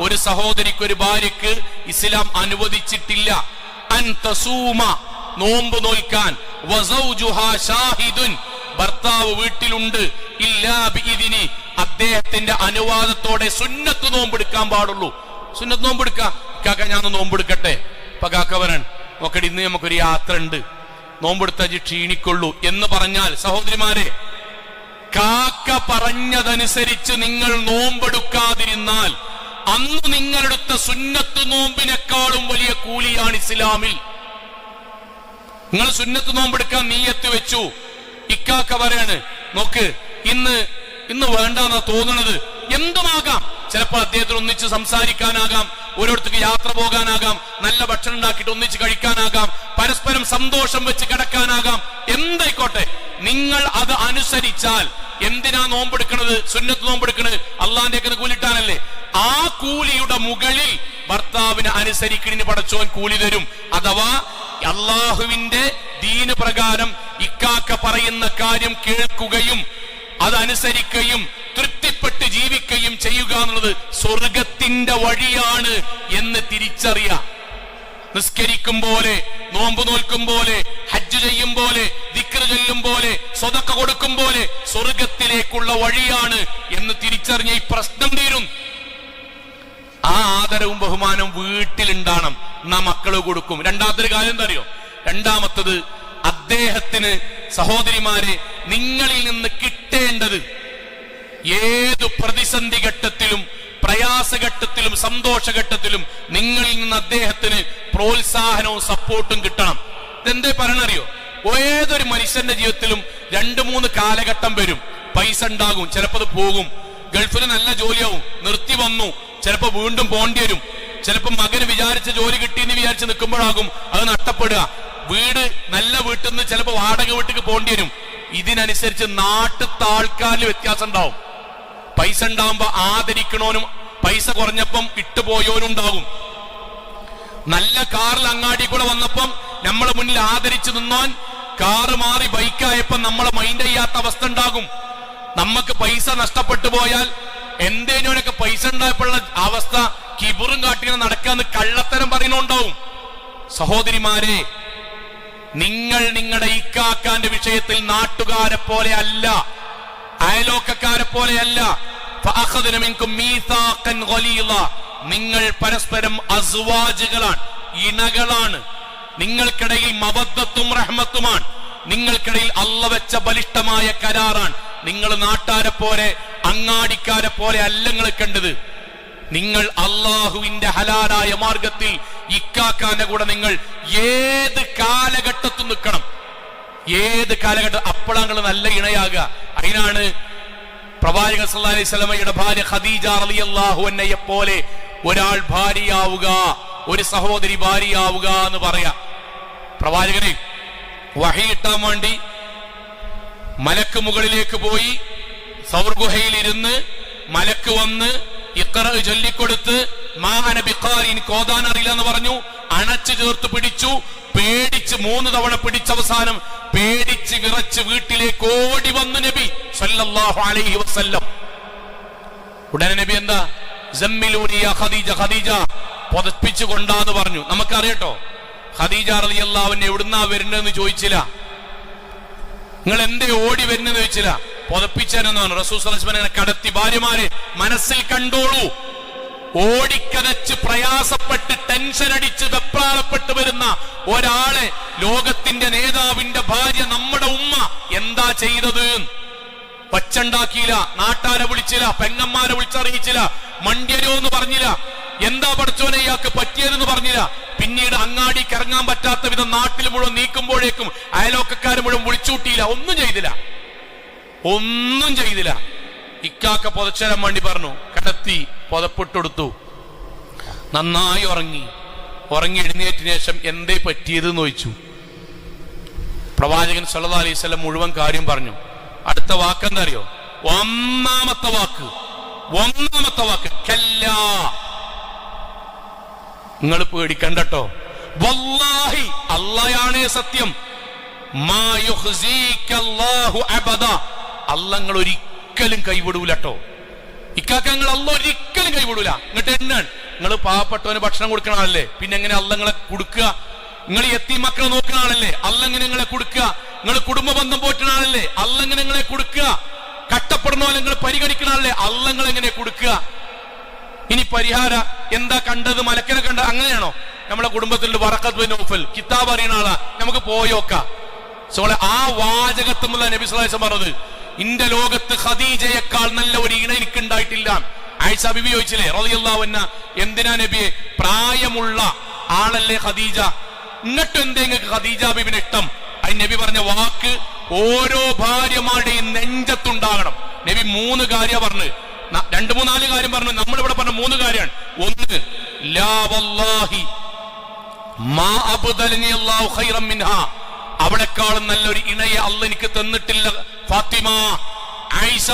[SPEAKER 1] ഒരു സഹോദരിക്ക് ഒരു ഭാര്യക്ക് ഇസ്ലാം അനുവദിച്ചിട്ടില്ല. അൻ തസൂമ നോമ്പ് നോൽക്കാൻ. ഭർത്താവ് വീട്ടിലുണ്ട്. ഇല്ലാ അദ്ദേഹത്തിന്റെ അനുവാദത്തോടെ സുന്നത്ത് നോമ്പെടുക്കാൻ പാടുള്ളൂ. സുന്നത്ത് നോമ്പെടുക്കാം. കാക്ക ഞാൻ നോമ്പെടുക്കട്ടെ? പകാക്ക കാക്ക വരൻ നോക്കടി ഇന്ന് നമുക്കൊരു യാത്ര ഉണ്ട് നോമ്പെടുത്ത ക്ഷീണിക്കൊള്ളൂ. എന്ന് പറഞ്ഞാൽ സഹോദരിമാരെ കാക്ക പറഞ്ഞതനുസരിച്ച് നിങ്ങൾ നോമ്പെടുക്കാതിരുന്നാൽ അന്ന് നിങ്ങളെടുത്ത സുന്നത്ത് നോമ്പിനേക്കാളും വലിയ കൂലിയാണ് ഇസ്ലാമിൽ. നിങ്ങൾ സുന്നത്ത് നോമ്പെടുക്കാൻ നീയത്ത് വെച്ചു. ഇക്കാക്ക പറയാണ് നോക്ക് ഇന്ന് ഇന്ന് വേണ്ടെന്നാ തോന്നുന്നത് എന്തുമാകാം? ചിലപ്പോൾ അദ്ദേഹത്തിന് ഒന്നിച്ച് സംസാരിക്കാനാകാം ഓരോരുത്തർക്ക് യാത്ര പോകാനാകാം നല്ല ഭക്ഷണം ഉണ്ടാക്കിയിട്ട് ഒന്നിച്ച് കഴിക്കാനാകാം പരസ്പരം സന്തോഷം വെച്ച് കിടക്കാനാകാം. എന്തായിക്കോട്ടെ നിങ്ങൾ അത് അനുസരിച്ചാൽ എന്തിനാ നോമ്പെടുക്കണത്? സുന്നത്ത് നോമ്പെടുക്കണത്? അള്ളാന്റെ കൂലിട്ടാനല്ലേ? ആ കൂലിയുടെ മുകളിൽ ഭർത്താവിനെ അനുസരിക്കണിന് പടച്ചോൻ കൂലി തരും. അഥവാ അള്ളാഹുവിന്റെ ദീന് പ്രകാരം ഇക്കാക്ക പറയുന്ന കാര്യം കേൾക്കുകയും അതനുസരിക്കുകയും തൃപ്തിപ്പെട്ട് ജീവിക്കുകയും ചെയ്യുക എന്നുള്ളത് സ്വർഗത്തിന്റെ വഴിയാണ് എന്ന് തിരിച്ചറിയാം. നിസ്കരിക്കും പോലെ നോമ്പ് നോൽക്കും പോലെ ഹജ്ജ് ചെയ്യും പോലെ ദിക്ർ ചൊല്ലും പോലെ സ്വതക്ക കൊടുക്കും പോലെ സ്വർഗത്തിലേക്കുള്ള വഴിയാണ് എന്ന് തിരിച്ചറിഞ്ഞ ഈ പ്രശ്നം തീരും. ആ ആദരവും ബഹുമാനവും വീട്ടിലുണ്ടാണം നാ മക്കൾ കൊടുക്കും. രണ്ടാമത്തെ കാര്യം എന്താ അറിയോ രണ്ടാമത്തത് അദ്ദേഹത്തിന് സഹോദരിമാരെ നിങ്ങളിൽ നിന്ന് കിട്ടേണ്ടത് ഏതു പ്രതിസന്ധി ഘട്ടത്തിലും പ്രയാസഘട്ടത്തിലും സന്തോഷഘട്ടത്തിലും നിങ്ങളിൽ നിന്ന് അദ്ദേഹത്തിന് പ്രോത്സാഹനവും സപ്പോർട്ടും കിട്ടണം. ഇതെന്തേ പറയണറിയോ? ഏതൊരു മനുഷ്യന്റെ ജീവിതത്തിലും രണ്ടു മൂന്ന് കാലഘട്ടം വരും. പൈസ ഉണ്ടാകും ചിലപ്പോൾ അത് പോകും. ഗൾഫിൽ നല്ല ജോലിയാവും നിർത്തി വന്നു. ചിലപ്പോ വീണ്ടും പോണ്ടി വരും. ചിലപ്പോ മകന് വിചാരിച്ച ജോലി കിട്ടിയെന്ന് വിചാരിച്ച് നിൽക്കുമ്പോഴാകും അത് നഷ്ടപ്പെടുക. വീട് നല്ല വീട്ടിൽ നിന്ന് ചിലപ്പോ വാടക വീട്ടിക്ക് പോണ്ടി വരും. ഇതിനനുസരിച്ച് നാട്ടു ആൾക്കാരിൽ വ്യത്യാസം ഉണ്ടാവും പൈസ ഉണ്ടാവുമ്പോ ആദരിക്കണോനും പൈസ കുറഞ്ഞപ്പം ഇട്ടുപോയോനും ഉണ്ടാകും നല്ല കാറിൽ അങ്ങാടി കൂടെ വന്നപ്പം നമ്മളെ മുന്നിൽ ആദരിച്ചു നിന്നോൻ കാറ് മാറി ബൈക്കായപ്പം നമ്മളെ മൈൻഡ് ചെയ്യാത്ത അവസ്ഥ ഉണ്ടാകും. നമുക്ക് പൈസ നഷ്ടപ്പെട്ടു പോയാൽ എന്തേനോനൊക്കെ പൈസ ഉണ്ടായപ്പോഴുള്ള അവസ്ഥ കിബുറും കാട്ടിനെ നടക്കാന്ന് കള്ളത്തരം പറയുന്നുണ്ടാവും. സഹോദരിമാരെ നിങ്ങൾ നിങ്ങളുടെ ഇക്കാക്കാന്റെ വിഷയത്തിൽ നാട്ടുകാരെ പോലെ അല്ല അയലോക്കക്കാരെ പോലെയല്ല. നിങ്ങൾ പരസ്പരം അസുവാജുകളാണ് ഇണകളാണ്. നിങ്ങൾക്കിടയിൽ മബദ്ധത്തും റഹ്മത്തുമാണ്. നിങ്ങൾക്കിടയിൽ അല്ല വെച്ച ബലിഷ്ടമായ കരാറാണ്. നിങ്ങൾ നാട്ടാരെ പോലെ അങ്ങാടിക്കാരെ പോലെ അല്ല നിങ്ങൾ കണ്ടത്. നിങ്ങൾ അള്ളാഹുവിന്റെ ഹലാലായ മാർഗത്തിൽ ഇക്കാക്കാന്റെ കൂടെ നിങ്ങൾ ഏത് കാലഘട്ടത്തും നിൽക്കണം. ഏത് കാലഘട്ടം അപ്പോഴാണ് നല്ല ഇണയാകുക. അതിനാണ് പ്രവാചക സല്ലാസ്ലമയുടെ അലൈഹി ഭാര്യ ഖദീജ റളിയല്ലാഹു അൻഹയെ പോലെ ഒരാൾ ഭാര്യയാവുക ഒരു സഹോദരി ഭാര്യയാവുക എന്ന് പറയാ. പ്രവാചകനെ വഹയിട്ടാൻ വേണ്ടി മലക്ക് മുകളിലേക്ക് പോയി സൗർഗുഹയിൽ ഇരുന്ന് മലക്ക് വന്ന് ഇക്കറ ചൊല്ലിക്കൊടുത്ത് മാഹന ബിഖാരിൻ കോതാൻ അറിയില്ല എന്ന് പറഞ്ഞു. അണച്ചു ചേർത്ത് പിടിച്ചു. പേടിച്ച് മൂന്ന് തവണ പിടിച്ച അവസാനം പേടിച്ച് വിറച്ച് വീട്ടിലേക്ക് ഓടി വന്നു നബി സല്ലല്ലാഹു അലൈഹി വസല്ലം. ഉടനെ നബി എന്താ? "സമ്മിലൂനി യാ ഖദീജ ഖദീജ പൊതപ്പിച്ചു കൊണ്ടാന്ന് പറഞ്ഞു. നമുക്കറിയട്ടോ? ഖദീജ റളിയല്ലാഹുവിനെ എവിടുന്നാ വരുന്നതെന്ന് ചോദിച്ചില്ല. നിങ്ങൾ എന്തേ ഓടി വരുന്നെന്ന് ചോദിച്ചില്ല? പുതപ്പിച്ചതെന്നാണ് റസൂസ് കടത്തി ഭാര്യമാരെ മനസ്സിൽ കണ്ടോളൂ. ഓടിക്കതച്ച് പ്രയാസപ്പെട്ട് ടെൻഷൻ അടിച്ച് വെപ്രാളപ്പെട്ട് വരുന്ന ഒരാളെ ലോകത്തിന്റെ നേതാവിന്റെ ഭാര്യ നമ്മുടെ ഉമ്മ എന്താ ചെയ്തത്? പച്ചണ്ടാക്കിയില്ല നാട്ടാരെ വിളിച്ചില്ല പെങ്ങന്മാരെ വിളിച്ചറിയിച്ചില്ല മണ്ടിയരോ എന്ന് പറഞ്ഞില്ല. എന്താ പഠിച്ചോനെ ഇയാൾക്ക് പറ്റിയതെന്ന് പറഞ്ഞില്ല. പിന്നീട് അങ്ങാടി കറങ്ങാൻ പറ്റാത്ത വിധം നാട്ടിൽ മുഴുവൻ നീക്കുമ്പോഴേക്കും അയലോക്കക്കാർ മുഴുവൻ വിളിച്ചൂട്ടിയില്ല. ഒന്നും ചെയ്തില്ല. ഒന്നും ചെയ്തില്ല. ഇക്കാക്ക പൊതച്ചേരാൻ വേണ്ടി പറഞ്ഞു കിടത്തി. പുതപ്പിട്ടെടുത്തു നന്നായി ഉറങ്ങി. ഉറങ്ങി എഴുന്നേറ്റിന് ശേഷം എന്തേ പറ്റിയതെന്ന് ചോദിച്ചു. പ്രവാചകൻ സല്ലാ അലൈഹി മുഴുവൻ കാര്യം പറഞ്ഞു. അടുത്ത വാക്ക് എന്താ അറിയോ? ഒന്നാമത്തെ വാക്ക്. ഒന്നാമത്തെ വാക്ക്. കല്ല. നിങ്ങൾ പേടിക്കണ്ടട്ടോ. വല്ലാഹി അള്ളയാണേ സത്യം. മാ നിങ്ങൾ ഒരിക്കലും കൈവിടൂലട്ടോ. ഇക്കാക്കങ്ങൾ അല്ല ഒരിക്കലും കൈവിടൂല. എന്നിട്ട് എന്നാണ് നിങ്ങൾ പാവപ്പെട്ടവന് ഭക്ഷണം കൊടുക്കണ ആളല്ലേ? പിന്നെ എങ്ങനെ അല്ല നിങ്ങളെ കൊടുക്കുക നിങ്ങൾ എത്തി മക്കളെ നോക്കുന്ന ആളല്ലേ? അല്ലങ്ങനെ നിങ്ങളെ കൊടുക്കുക നിങ്ങൾ കുടുംബ ബന്ധം പോറ്റുന്ന ആളല്ലേ? അല്ലങ്ങനെ നിങ്ങളെ കൊടുക്കുക കട്ടപ്പെടുന്ന പോലെ നിങ്ങൾ പരിഗണിക്കുന്ന ആളല്ലേ? അല്ലങ്ങൾ എങ്ങനെ കൊടുക്കുക ഇനി പരിഹാര എന്താ കണ്ടത്? മലക്കനെ കണ്ട അങ്ങനെയാണോ? നമ്മളെ കുടുംബത്തിൽ വറക്കത്ത് നോഫൽ കിതാബ് അറിയുന്ന ആളാ. നമുക്ക് പോയോക്ക സോളെ ആ വാചകത്തുമുള്ള നബി സ്വലാസം പറഞ്ഞത് ഇന്റെ ലോകത്ത് ഖദീജയേക്കാൾ നല്ല ഒരു ഇണ എനിക്ക് ഉണ്ടായിട്ടില്ല ആയിഷ ബിബി ചോദിച്ചില്ലേ? റളിയല്ലാഹു എന്തിനാ നബിയെ? പ്രായമുള്ള ആളല്ലേ ഖദീജ? എന്നിട്ട് എന്തേ നിങ്ങൾക്ക് ഖദീജ ബിബിന് ഇഷ്ടം? അത് നബി പറഞ്ഞ വാക്ക് ഓരോ ഭാര്യമാരുടെയും നെഞ്ചത്തുണ്ടാകണം. നബി മൂന്ന് കാര്യ പറഞ്ഞു. രണ്ട് മൂന്നാൽ കാര്യം പറഞ്ഞു. നമ്മളിവിടെ പറഞ്ഞ മൂന്ന് കാര്യമാണ് ഒന്ന് ലാ വല്ലാഹി മാ അബ്ദലനി അല്ലാഹു ഖൈറൻ മിൻഹാ. അവിടെക്കാളും നല്ലൊരു ഇണയെ അല്ല എനിക്ക് തന്നിട്ടില്ല. ഫാത്തിമ ആയിഷ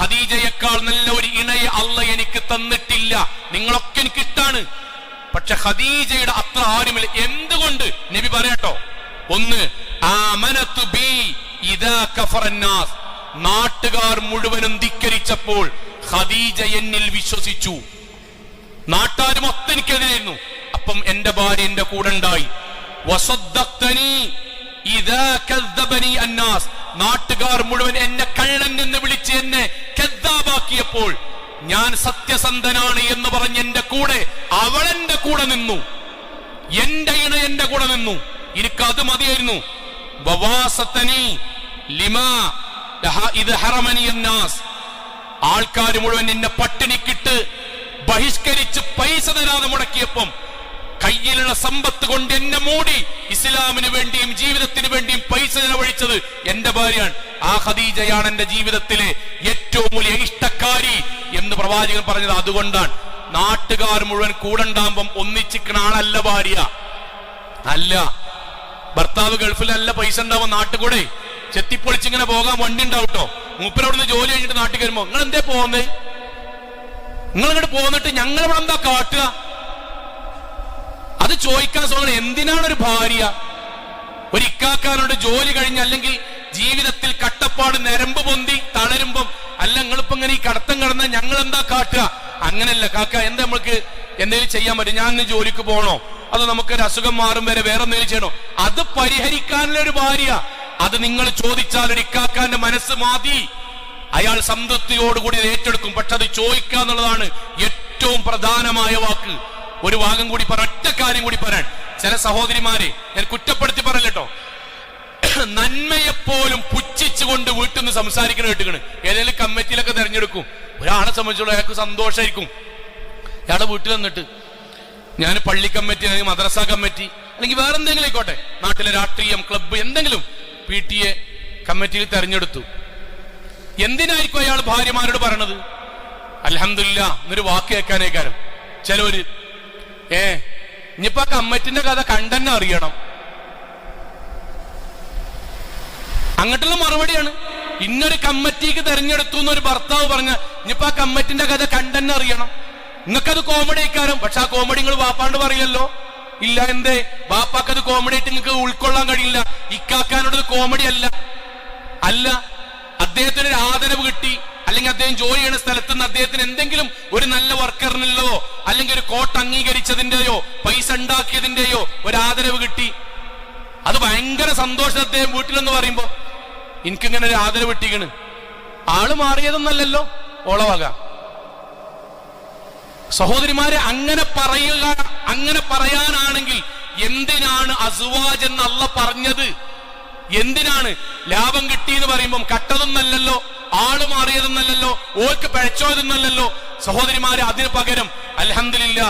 [SPEAKER 1] ഖദീജയേക്കാൾ നല്ല ഒരു ഇണയെ അല്ല എനിക്ക് തന്നിട്ടില്ല. നിങ്ങളൊക്കെ എനിക്ക് ഇഷ്ടാണ്. പക്ഷെ ഖദീജയുടെ അത്ര ആരുമില്ല. എന്തുകൊണ്ട്? നബി പറയട്ടോ. ഒന്ന് ആമനത്തു ബി ഇദാ കഫറന്നാസ്. നാട്ടുകാർ മുഴുവനും ധിക്കരിച്ചപ്പോൾ ഖദീജ എന്നിൽ വിശ്വസിച്ചു. നാട്ടാർ മൊത്തം എനിക്കെതിരായിരുന്നു. അപ്പം എന്റെ ഭാര്യ എന്റെ കൂടെ ഉണ്ടായി. അന്നാസ് നാട്ടുകാർ മുഴുവൻ എന്നെ കള്ളൻ എന്ന് വിളിച്ച് എന്നെ കെദ്ദാബാക്കിയപ്പോൾ ഞാൻ സത്യസന്ധനാണ് എന്ന് പറഞ്ഞ് എന്റെ കൂടെ അവൾ എന്റെ കൂടെ നിന്നു. എന്റെ ഇണ എന്റെ കൂടെ നിന്നു. എനിക്ക് അത് മതിയായിരുന്നു. ആൾക്കാർ മുഴുവൻ എന്നെ പട്ടിണിക്കിട്ട് ബഹിഷ്കരിച്ച് പൈസ തരാതെ മുടക്കിയപ്പം കയ്യിലുള്ള സമ്പത്ത് കൊണ്ട് എന്നെ മൂടി ഇസ്ലാമിന് വേണ്ടിയും ജീവിതത്തിന് വേണ്ടിയും പൈസ ചെലവഴിച്ചത് എന്റെ ഭാര്യയാണ്. ആ ഖദീജയാണ് എന്റെ ജീവിതത്തിലെ ഏറ്റവും വലിയ ഇഷ്ടക്കാരി എന്ന് പ്രവാചകൻ പറഞ്ഞത് അതുകൊണ്ടാണ്. നാട്ടുകാർ മുഴുവൻ കൂടണ്ടാകുമ്പം ഒന്നിച്ചിക്കണ ആളല്ല ഭാര്യ. അല്ല. ഭർത്താവ് ഗൾഫിലല്ല പൈസ ഉണ്ടാവും നാട്ടുകൂടെ. ചെത്തിപ്പൊളിച്ചിങ്ങനെ പോകാൻ വണ്ടി ഉണ്ടാവും കേട്ടോ മൂപ്പരവിടുന്ന് ജോലി കഴിഞ്ഞിട്ട് നാട്ടിൽ വരുമ്പോ നിങ്ങൾ എന്തേ പോകുന്നത് നിങ്ങൾ ഇങ്ങോട്ട് പോന്നിട്ട് ഞങ്ങൾ ഇവിടെ എന്താ കാട്ടുക? അത് ചോദിക്കാൻ സോള എന്തിനാണ് ഒരു ഭാര്യ ഒരു ഇക്കാക്കാനോട് ജോലി കഴിഞ്ഞ് അല്ലെങ്കിൽ ജീവിതത്തിൽ കട്ടപ്പാട് നരമ്പ് പൊന്തി തളരുമ്പം അല്ല നിങ്ങളിപ്പോ ഇങ്ങനെ ഈ കടത്തം കടന്ന ഞങ്ങൾ എന്താ കാട്ടുക? അങ്ങനല്ല കാക്ക എന്താ നമ്മൾക്ക് എന്തെങ്കിലും ചെയ്യാൻ പറ്റും? ഞാൻ ഇന്ന് ജോലിക്ക് പോകണോ അത് നമുക്ക് ഒരു അസുഖം മാറും വരെ വേറെ എന്തെങ്കിലും ചെയ്യണോ? അത് പരിഹരിക്കാനുള്ള ഒരു ഭാര്യ. അത് നിങ്ങൾ ചോദിച്ചാൽ ഒരു ഇക്കാക്കാന്റെ മനസ്സ് മാതി. അയാൾ സംതൃപ്തിയോടുകൂടി ഏറ്റെടുക്കും. പക്ഷെ അത് ചോദിക്കുക എന്നുള്ളതാണ് ഏറ്റവും പ്രധാനമായ വാക്ക്. ഒരു ഭാഗം കൂടി പറ ഒറ്റ കാര്യം കൂടി പറയാൻ. ചില സഹോദരിമാരെ ഞാൻ കുറ്റപ്പെടുത്തി പറയല്ലോ നന്മയെപ്പോലും പുച്ഛിച്ചുകൊണ്ട് വീട്ടിൽ നിന്ന് സംസാരിക്കണ കേട്ടുകണ് ഏതെങ്കിലും കമ്മിറ്റിയിലൊക്കെ തെരഞ്ഞെടുക്കും. ഒരാളെ സംബന്ധിച്ചുള്ള അയാൾക്ക് സന്തോഷമായിരിക്കും അയാളുടെ വീട്ടിൽ നിന്നിട്ട് ഞാൻ പള്ളി കമ്മിറ്റി അല്ലെങ്കിൽ മദ്രസ കമ്മിറ്റി അല്ലെങ്കിൽ വേറെ എന്തെങ്കിലും ആയിക്കോട്ടെ നാട്ടിലെ രാഷ്ട്രീയം ക്ലബ്ബ് എന്തെങ്കിലും പി ടി എ കമ്മിറ്റിയിൽ തെരഞ്ഞെടുത്തു. എന്തിനായിരിക്കും അയാൾ ഭാര്യമാരോട് പറയണത്? അലഹമില്ല എന്നൊരു വാക്ക് കേൾക്കാനേക്കാരം ചിലവര് ഏ ഇനിയിപ്പോ കമ്മറ്റിന്റെ കഥ കണ്ടെന്നെ അറിയണം. അങ്ങോട്ടുള്ള മറുപടിയാണ്. ഇന്നൊരു കമ്മിറ്റിക്ക് തെരഞ്ഞെടുത്തു എന്നൊരു ഭർത്താവ് പറഞ്ഞ ഇനിയിപ്പോ കമ്മറ്റിന്റെ കഥ കണ്ടെന്നെ അറിയണം. നിങ്ങൾക്കത് കോമഡി ആയിക്കാരം. പക്ഷെ ആ കോമഡി നിങ്ങൾ വാപ്പാണ്ട് പറയല്ലോ. ഇല്ല എന്തേ? വാപ്പാക്ക് അത് കോമഡി ആയിട്ട് നിങ്ങൾക്ക് ഉൾക്കൊള്ളാൻ കഴിയില്ല. ഇക്കാക്കാനോട് കോമഡി അല്ല. അല്ല അദ്ദേഹത്തിന് ഒരു ആദരവ് കിട്ടി. അല്ലെങ്കിൽ അദ്ദേഹം ജോലി ചെയ്യുന്ന സ്ഥലത്ത് നിന്ന് അദ്ദേഹത്തിന് എന്തെങ്കിലും ഒരു നല്ല വർക്കറിനുള്ളതോ അല്ലെങ്കിൽ ഒരു കോട്ട് അംഗീകരിച്ചതിന്റെയോ പൈസ ഉണ്ടാക്കിയതിന്റെയോ ഒരു ആദരവ് കിട്ടി. അത് ഭയങ്കര സന്തോഷം അദ്ദേഹം വീട്ടിലെന്ന് പറയുമ്പോ എനിക്കിങ്ങനെ ഒരു ആദരവ് കിട്ടിക്കണ്. ആൾ മാറിയതൊന്നല്ലല്ലോ ഓളവക സഹോദരിമാരെ അങ്ങനെ പറയുക അങ്ങനെ പറയാനാണെങ്കിൽ എന്തിനാണ് അസുവാജ് എന്ന് പറഞ്ഞത്? എന്തിനാണ് ലാഭം കിട്ടി എന്ന് പറയുമ്പം കട്ടതൊന്നല്ലല്ലോ ആൾ മാറിയതെന്നല്ലല്ലോ ഓർക്ക് പഴച്ചോയതെന്നല്ലല്ലോ സഹോദരിമാരെ അതിന് പകരം അലഹമില്ല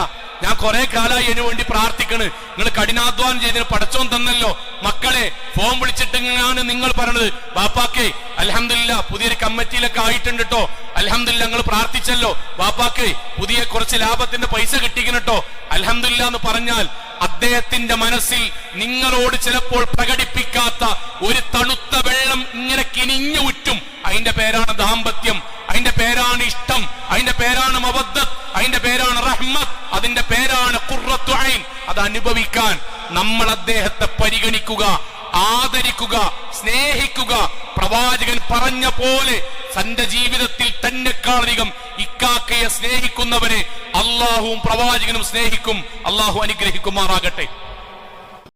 [SPEAKER 1] ഞാൻ കുറെ കാലമായി അതിനു വേണ്ടി പ്രാർത്ഥിക്കണ്. നിങ്ങൾ കഠിനാധ്വാനം ചെയ്തതിന് പടച്ചോൻ തന്നല്ലോ. മക്കളെ ഫോൺ വിളിച്ചിട്ട് ഞാൻ നിങ്ങൾ പറഞ്ഞത് ബാപ്പാക്കെ അലഹമില്ല പുതിയൊരു കമ്മിറ്റിയിലൊക്കെ ആയിട്ടുണ്ട് കേട്ടോ അലഹമില്ല നിങ്ങൾ പ്രാർത്ഥിച്ചല്ലോ. ബാപ്പാക്കെ പുതിയ കുറച്ച് ലാഭത്തിന്റെ പൈസ കിട്ടിക്കണട്ടോ അലഹമില്ല എന്ന് പറഞ്ഞാൽ അദ്ദേഹത്തിന്റെ മനസ്സിൽ നിങ്ങളോട് ചിലപ്പോൾ പ്രകടിപ്പിക്കാത്ത ഒരു തണുത്ത വെള്ളം ഇങ്ങനെ കിനിഞ്ഞു ഉറ്റും അതിന്റെ പേരാണ് ദാമ്പത്യം അതിന്റെ പേരാണ് ഇഷ്ടം അതിന്റെ പേരാണ് മബദ്ദത്ത് അതിന്റെ പേരാണ് റഹ്മത്ത് അതിന്റെ പേരാണ് കുറത്തു ഐൻ അത് അനുഭവിക്കാൻ നമ്മൾ അദ്ദേഹത്തെ പരിഗണിക്കുക ആദരിക്കുക സ്നേഹിക്കുക. പ്രവാചകൻ പറഞ്ഞ പോലെ തന്റെ ജീവിതത്തിൽ തന്നെക്കാളധികം ഇക്കാക്കയെ സ്നേഹിക്കുന്നവരെ അള്ളാഹുവും പ്രവാചകനും സ്നേഹിക്കും. അള്ളാഹു അനുഗ്രഹിക്കുമാറാകട്ടെ.